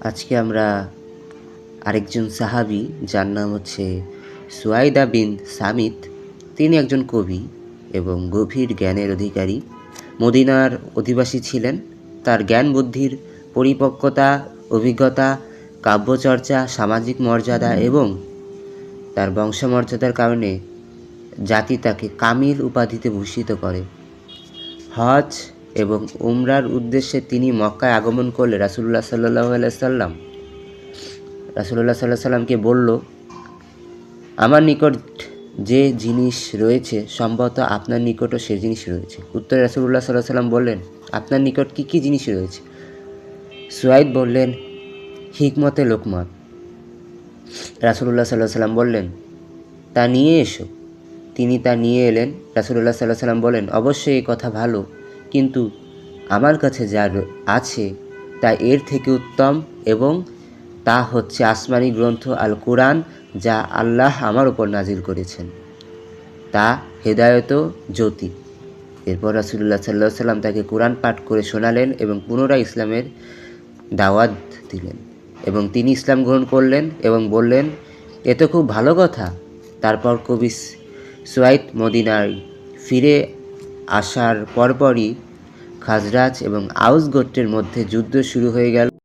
আজকে আমরা আরেকজন সাহাবি, যার নাম হচ্ছে সুয়াইদা বিন সামিত। তিনি একজন কবি এবং গভীর জ্ঞানের অধিকারী। মদিনার অধিবাসী ছিলেন। তার জ্ঞান বুদ্ধির পরিপক্কতা, অভিজ্ঞতা, কাব্যচর্চা, সামাজিক মর্যাদা এবং তার বংশমর্যাদার কারণে জাতি তাকে কামিল উপাধিতে ভূষিত করে। হজ এবং উমরার উদ্দেশ্যে তিনি মক্কায় আগমন করলে রাসুল্লাহ সাল্লাহ সাল্লাম রাসুল্লাহ সাল্লাহ সাল্লামকে বলল, আমার নিকট যে জিনিস রয়েছে, সম্ভবত আপনার নিকটও সে জিনিস রয়েছে। উত্তরে রাসুল্লাহ সাল্লাহ সাল্লাম বললেন, আপনার নিকট কী কী জিনিস রয়েছে? সুয়াইদ বললেন, হিকমতে লোকমত। রাসুল্লাহ সাল্লাহ সাল্লাম বললেন, তা নিয়ে এসো। তিনি তা নিয়ে এলেন রাসুল্লাহ সাল্লাহ সাল্লাম বলেন অবশ্যই এই কথা ভালো। কিন্তু আমার কাছে যা আছে তা এর থেকে উত্তম এবং তা হচ্ছে আসমানি গ্রন্থ আল কোরআন যা আল্লাহ আমার উপর নাজিল করেছেন। তা হেদায়ত জ্যোতি। এরপর রাসুল্লাহ সাল্লাহ সাল্লাম তাকে কোরআন পাঠ করে শোনালেন এবং পুনরায় ইসলামের দাওয়াত দিলেন এবং তিনি ইসলাম গ্রহণ করলেন এবং বললেন, এ তো খুব ভালো কথা। তারপর কবি সোয়াইত মদিনায় ফিরে আসার পরপরই খাজরাজ এবং আউস গোত্রের মধ্যে যুদ্ধ শুরু হয়ে গেল।